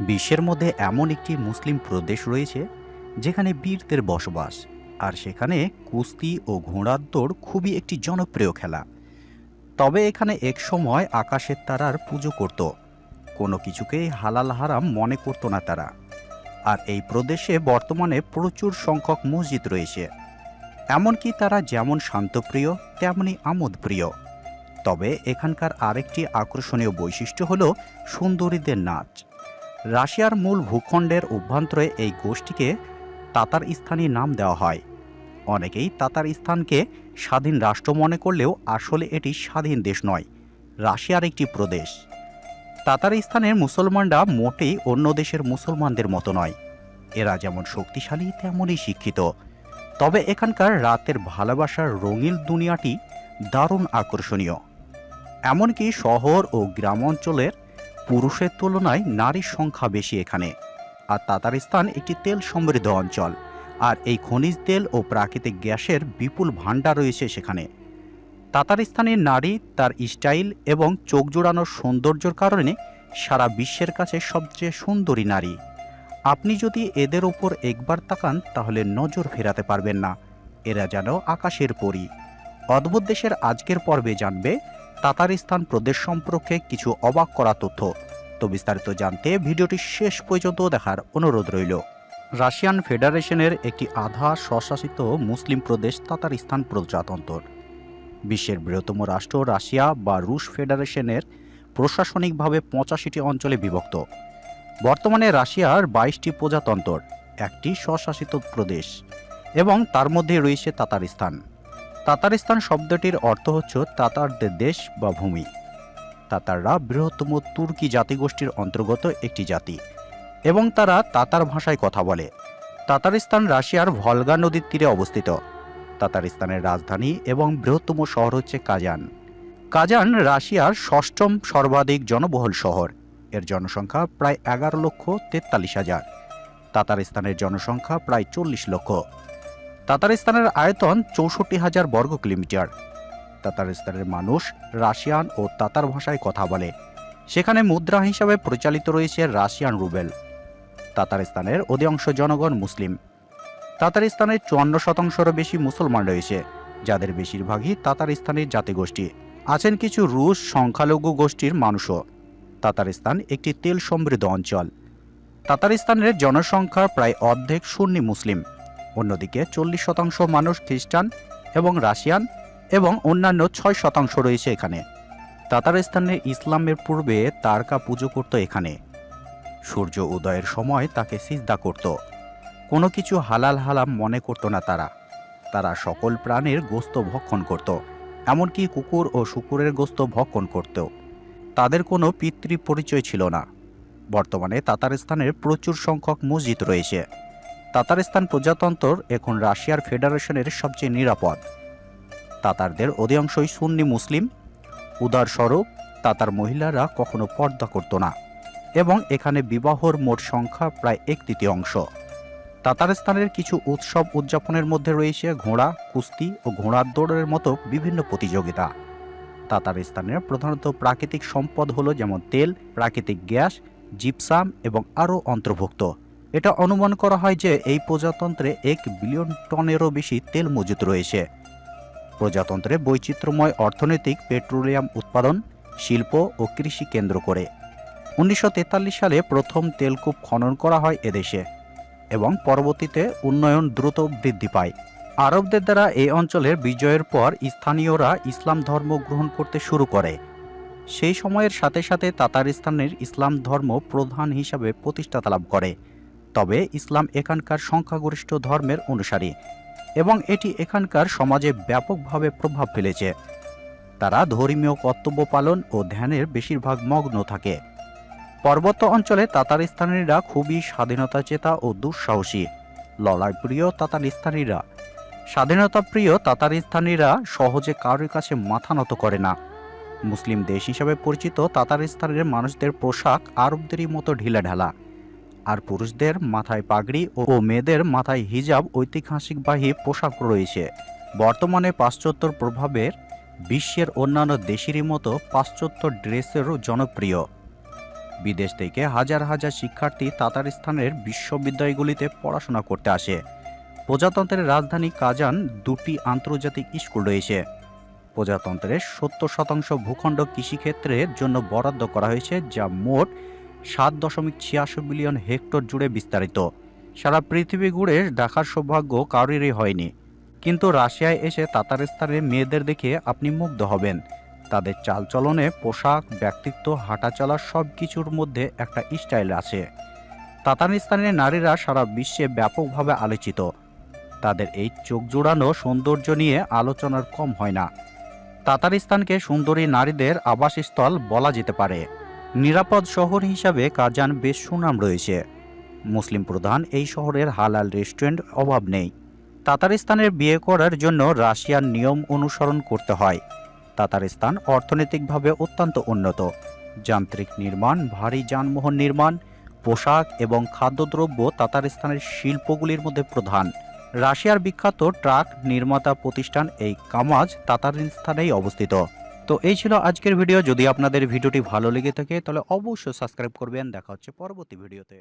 বিশ্বের মধ্যে এমন একটি মুসলিম প্রদেশ রয়েছে যেখানে বীরদের বসবাস, আর সেখানে কুস্তি ও ঘোড়ার দৌড় খুবই একটি জনপ্রিয় খেলা। তবে এখানে এক সময় আকাশের তারার পুজো করত। কোনো কিছুকেই হালাল হারাম মনে করতো না তারা। আর এই প্রদেশে বর্তমানে প্রচুর সংখ্যক মসজিদ রয়েছে। এমনকি তারা যেমন শান্তপ্রিয়, তেমনি আমোদপ্রিয়। তবে এখানকার আরেকটি আকর্ষণীয় বৈশিষ্ট্য হল সুন্দরীদের নাচ। রাশিয়ার মূল ভূখণ্ডের অভ্যন্তরে এই গোষ্ঠীকে তাতার স্থানী নাম দেওয়া হয়। অনেকেই তাতার স্থানকে স্বাধীন রাষ্ট্র মনে করলেও আসলে এটি স্বাধীন দেশ নয়, রাশিয়ার একটি প্রদেশ। তাতার স্থানের মুসলমানরা মোটেই অন্য দেশের মুসলমানদের মতো নয়। এরা যেমন শক্তিশালী, তেমনই শিক্ষিত। তবে এখানকার রাতের ভালোবাসার রঙিন দুনিয়াটি দারুণ আকর্ষণীয়। এমনকি শহর ও গ্রাম অঞ্চলের পুরুষের তুলনায় নারীর সংখ্যা বেশি এখানে। আর তাতারিস্তান একটি তেল সমৃদ্ধ অঞ্চল। আর এই খনিজ তেল ও প্রাকৃতিক গ্যাসের বিপুল ভাণ্ডার রয়েছে সেখানে। তাতারিস্তানের নারী তার স্টাইল এবং চোখ জোড়ানোর সৌন্দর্যের কারণে সারা বিশ্বের কাছে সবচেয়ে সুন্দরী নারী। আপনি যদি এদের ওপর একবার তাকান, তাহলে নজর ফেরাতে পারবেন না। এরা যেন আকাশের পরী। অদ্ভুত দেশের আজকের পর্বে জানবে তাতারিস্তান প্রদেশ সম্পর্কে কিছু অবাক করা তথ্য। তো বিস্তারিত জানতে ভিডিওটি শেষ পর্যন্ত দেখার অনুরোধ রইল। রাশিয়ান ফেডারেশনের একটি আধা স্বশাসিত মুসলিম প্রদেশ তাতারিস্তান প্রজাতন্ত্র। বিশ্বের বৃহত্তম রাষ্ট্র রাশিয়া বা রুশ ফেডারেশনের প্রশাসনিকভাবে পঁচাশিটি অঞ্চলে বিভক্ত। বর্তমানে রাশিয়ার বাইশটি প্রজাতন্ত্র, একটি স্বশাসিত প্রদেশ, এবং তার মধ্যে রয়েছে তাতারিস্তান। তাতারিস্তান শব্দটির অর্থ হচ্ছে তাতারদের দেশ বা ভূমি। তাতাররা বৃহত্তম তুর্কি জাতিগোষ্ঠীর অন্তর্গত একটি জাতি এবং তারা তাতার ভাষায় কথা বলে। তাতারিস্তান রাশিয়ার ভলগা নদীর তীরে অবস্থিত। তাতারিস্তানের রাজধানী এবং বৃহত্তম শহর হচ্ছে কাজান। কাজান রাশিয়ার ষষ্ঠম সর্বাধিক জনবহুল শহর। এর জনসংখ্যা প্রায় এগারো লক্ষ তেতাল্লিশ হাজার। তাতারিস্তানের জনসংখ্যা প্রায় চল্লিশ লক্ষ। তাতারিস্তানের আয়তন চৌষট্টি হাজার বর্গ কিলোমিটার। তাতারিস্তানের মানুষ রাশিয়ান ও তাতার ভাষায় কথা বলে। সেখানে মুদ্রা হিসাবে পরিচালিত রয়েছে রাশিয়ান রুবেল। তাতারিস্তানের অধিকাংশ জনগণ মুসলিম। তাতারিস্তানের চুয়ান্ন শতাংশেরও বেশি মুসলমান রয়েছে, যাদের বেশিরভাগই তাতারিস্তানের জাতিগোষ্ঠী। আছেন কিছু রুশ সংখ্যালঘু গোষ্ঠীর মানুষও। তাতারিস্তান একটি তেল সমৃদ্ধ অঞ্চল। তাতারিস্তানের জনসংখ্যা প্রায় অর্ধেক সুন্নি মুসলিম। অন্যদিকে চল্লিশ শতাংশ মানুষ খ্রিস্টান এবং রাশিয়ান এবং অন্যান্য ছয় শতাংশ রয়েছে এখানে। তাতারিস্তানে ইসলামের পূর্বে তারকা পুজো করত এখানে। সূর্য উদয়ের সময় তাকে সিজদা করত। কোনো কিছু হালাল হালাম মনে করত না তারা। তারা সকল প্রাণের গোস্ত ভক্ষণ করত, এমনকি কুকুর ও শুকুরের গোস্ত ভক্ষণ করত। তাদের কোনো পিতৃ পরিচয় ছিল না। বর্তমানে তাতারিস্তানের প্রচুর সংখ্যক মসজিদ রয়েছে। তাতারিস্তান প্রজাতন্ত্র এখন রাশিয়ার ফেডারেশনের সবচেয়ে নিরাপদ। তাতারদের অধিকাংশই সুন্নি মুসলিম। উদারস্বরূপ, তাতার মহিলারা কখনো পর্দা করত না এবং এখানে বিবাহর মোট সংখ্যা প্রায় এক তৃতীয়াংশ। তাতারস্তানের কিছু উৎসব উদযাপনের মধ্যে রয়েছে ঘোড়া, কুস্তি ও ঘোড়ার দৌড়ের মতো বিভিন্ন প্রতিযোগিতা। তাতারিস্তানের প্রধানত প্রাকৃতিক সম্পদ হলো যেমন তেল, প্রাকৃতিক গ্যাস, জিপসাম এবং আরও অন্তর্ভুক্ত। এটা অনুমান করা হয় যে এই প্রজাতন্ত্রে এক বিলিয়ন টনেরও বেশি তেল মজুত রয়েছে। প্রজাতন্ত্রে বৈচিত্র্যময় অর্থনৈতিক পেট্রোলিয়াম উৎপাদন, শিল্প ও কৃষি কেন্দ্র করে। উনিশশো তেতাল্লিশ সালে প্রথম তেলকূপ খনন করা হয় এদেশে এবং পরবর্তীতে উন্নয়ন দ্রুত বৃদ্ধি পায়। আরবদের দ্বারা এই অঞ্চলের বিজয়ের পর স্থানীয়রা ইসলাম ধর্ম গ্রহণ করতে শুরু করে। সেই সময়ের সাথে সাথে তাতারিস্তানের ইসলাম ধর্ম প্রধান হিসাবে প্রতিষ্ঠাতা লাভ করে। তবে ইসলাম এখানকার সংখ্যাগরিষ্ঠ ধর্মের অনুসারী এবং এটি এখানকার সমাজে ব্যাপকভাবে প্রভাব ফেলেছে। তারা ধর্মীয় কর্তব্য পালন ও ধ্যানের বেশিরভাগ মগ্ন থাকে। পর্বত অঞ্চলে তাতারিস্তানিরা খুবই স্বাধীনতা চেতা ও দুঃসাহসী। লড়াইপ্রিয় তাতারিস্তানিরা স্বাধীনতাপ্রিয় তাতারিস্তানিরা সহজে কারোর কাছে মাথা নত করে না। মুসলিম দেশ হিসাবে পরিচিত তাতারিস্তানের মানুষদের পোশাক আরবদেরই মতো ঢিলাঢালা। আর পুরুষদের মাথায় পাগড়ি ও মেয়েদের মাথায় হিজাব ঐতিহাসিকবাহী পোশাক রয়েছে। বর্তমানে পাশ্চাত্যর প্রভাবের বিশ্বের অন্যান্য দেশেরই মতো পাশ্চাত্য ড্রেসেরও জনপ্রিয়। বিদেশ থেকে হাজার হাজার শিক্ষার্থী তাতারিস্তানের বিশ্ববিদ্যালয়গুলিতে পড়াশোনা করতে আসে। প্রজাতন্ত্রের রাজধানী কাজান দুটি আন্তর্জাতিক স্কুল রয়েছে। প্রজাতন্ত্রের সত্তর শতাংশ ভূখণ্ড কৃষিক্ষেত্রের জন্য বরাদ্দ করা হয়েছে, যা মোট সাত দশমিক ছিয়াশি বিলিয়ন হেক্টর জুড়ে বিস্তারিত। সারা পৃথিবী ঘুরে দেখার সৌভাগ্য কারোরই হয়নি। কিন্তু রাশিয়ায় এসে তাতারিস্তানের মেয়েদের দেখে আপনি মুগ্ধ হবেন। তাদের চালচলনে পোশাক, ব্যক্তিত্ব, হাঁটাচলা সব কিছুর মধ্যে একটা স্টাইল আছে। তাতারিস্তানের নারীরা সারা বিশ্বে ব্যাপকভাবে আলোচিত। তাদের এই চোখ জোড়ানো সৌন্দর্য নিয়ে আলোচনার কম হয় না। তাতারিস্তানকে সুন্দরী নারীদের আবাসস্থল বলা যেতে পারে। নিরাপদ শহর হিসাবে কাজান বেশ সুনাম রয়েছে। মুসলিম প্রধান, এই শহরের হালাল রেস্টুরেন্ট অভাব নেই। তাতারিস্তানের বিয়ে করার জন্য রাশিয়ার নিয়ম অনুসরণ করতে হয়। তাতারিস্তান অর্থনৈতিকভাবে অত্যন্ত উন্নত। যান্ত্রিক নির্মাণ, ভারী যানবাহন নির্মাণ, পোশাক এবং খাদ্যদ্রব্য তাতারিস্তানের শিল্পগুলির মধ্যে প্রধান। রাশিয়ার বিখ্যাত ট্রাক নির্মাতা প্রতিষ্ঠান এই কামাজ তাতারিস্তানেই অবস্থিত। তো এই ছিল আজকের ভিডিও। যদি আপনাদের ভিডিওটি ভালো লেগে থাকে, তাহলে অবশ্যই সাবস্ক্রাইব করবেন। দেখা হচ্ছে পরবর্তী ভিডিওতে।